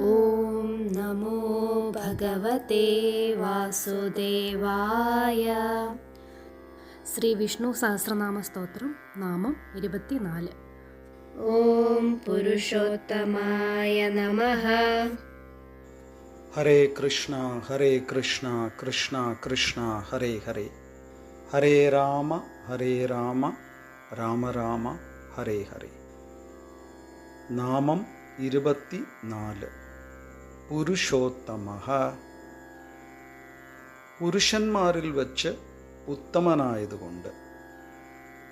ॐ नमो ഭഗവതേ വാസുദേവായ ശ്രീ വിഷ്ണു സഹസ്രനാമ സ്തോത്രം നാമം ഇരുപത്തിനാല് ഓം പുരുഷോത്തമായ നമഃ ഹരേ കൃഷ്ണ ഹരേ കൃഷ്ണ കൃഷ്ണ കൃഷ്ണ ഹരേ ഹരേ ഹരേ രാമ ഹരേ രാമ രാമ രാമ ഹരേ ഹരേ നാമം ഇരുപത്തി നാല് പുരുഷോത്തമ. പുരുഷന്മാരിൽ വച്ച് ഉത്തമനായതുകൊണ്ട്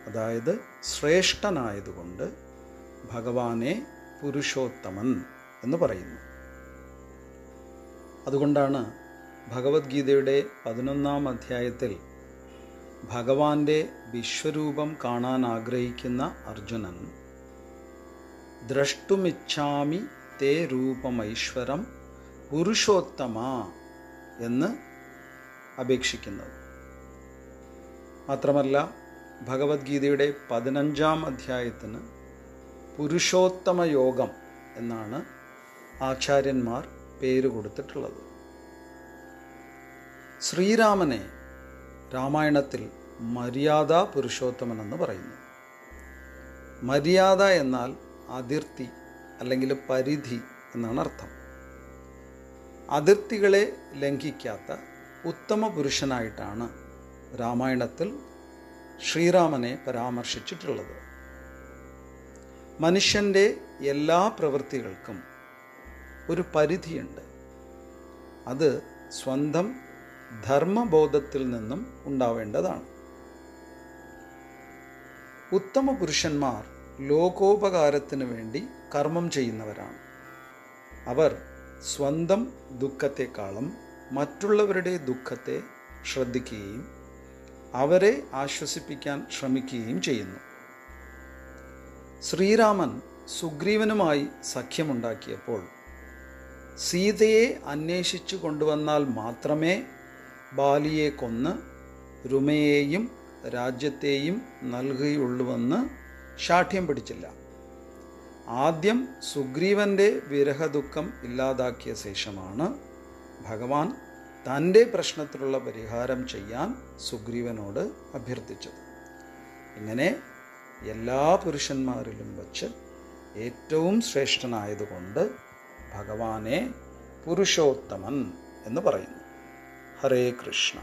അതായത് ശ്രേഷ്ഠനായതുകൊണ്ട് ഭഗവാനെ പുരുഷോത്തമൻ എന്ന് പറയുന്നു. അതുകൊണ്ടാണ് ഭഗവത്ഗീതയുടെ പതിനൊന്നാം അധ്യായത്തിൽ ഭഗവാന്റെ വിശ്വരൂപം കാണാൻ ആഗ്രഹിക്കുന്ന അർജുനൻ ദ്രഷ്ടുമിച്ഛാമി തേ രൂപമൈശ്വരം പുരുഷോത്തമ എന്ന് അപേക്ഷിക്കുന്നത്. മാത്രമല്ല ഭഗവത്ഗീതയുടെ പതിനഞ്ചാം അധ്യായത്തിന് പുരുഷോത്തമ യോഗം എന്നാണ് ആചാര്യന്മാർ പേര് കൊടുത്തിട്ടുള്ളത്. ശ്രീരാമനെ രാമായണത്തിൽ മര്യാദ പുരുഷോത്തമൻ എന്ന് പറയുന്നു. മര്യാദ എന്നാൽ അതിർത്തി അല്ലെങ്കിൽ പരിധി എന്നാണ് അർത്ഥം. അതിർത്തികളെ ലംഘിക്കാത്ത ഉത്തമ പുരുഷനായിട്ടാണ് രാമായണത്തിൽ ശ്രീരാമനെ പരാമർശിച്ചിട്ടുള്ളത്. മനുഷ്യന്റെ എല്ലാ പ്രവൃത്തികൾക്കും ഒരു പരിധിയുണ്ട്. അത് സ്വന്തം ധർമ്മബോധത്തിൽ നിന്നും ഉണ്ടാവേണ്ടതാണ്. ഉത്തമ പുരുഷന്മാർ ലോകോപകാരത്തിന് വേണ്ടി കർമ്മം ചെയ്യുന്നവരാണ്. അവർ സ്വന്തം ദുഃഖത്തെക്കാളും മറ്റുള്ളവരുടെ ദുഃഖത്തെ ശ്രദ്ധിക്കുകയും അവരെ ആശ്വസിപ്പിക്കാൻ ശ്രമിക്കുകയും ചെയ്യുന്നു. ശ്രീരാമൻ സുഗ്രീവനുമായി സഖ്യമുണ്ടാക്കിയപ്പോൾ സീതയെ അന്വേഷിച്ചു കൊണ്ടുവന്നാൽ മാത്രമേ ബാലിയെ കൊന്ന് രുമയെയും രാജ്യത്തെയും നൽകുകയുള്ളൂവെന്ന് ശാഠ്യം പിടിച്ചില്ല. ആദ്യം സുഗ്രീവന്റെ വിരഹദുഃഖം ഇല്ലാതാക്കിയ ശേഷമാണ് ഭഗവാൻ തന്റെ പ്രശ്നത്തിലുള്ള പരിഹാരം ചെയ്യാൻ സുഗ്രീവനോട് അഭ്യർത്ഥിച്ചത്. ഇങ്ങനെ എല്ലാ പുരുഷന്മാരിലും വച്ച് ഏറ്റവും ശ്രേഷ്ഠനായതുകൊണ്ട് ഭഗവാനെ പുരുഷോത്തമൻ എന്ന് പറയുന്നു. ഹരേ കൃഷ്ണ.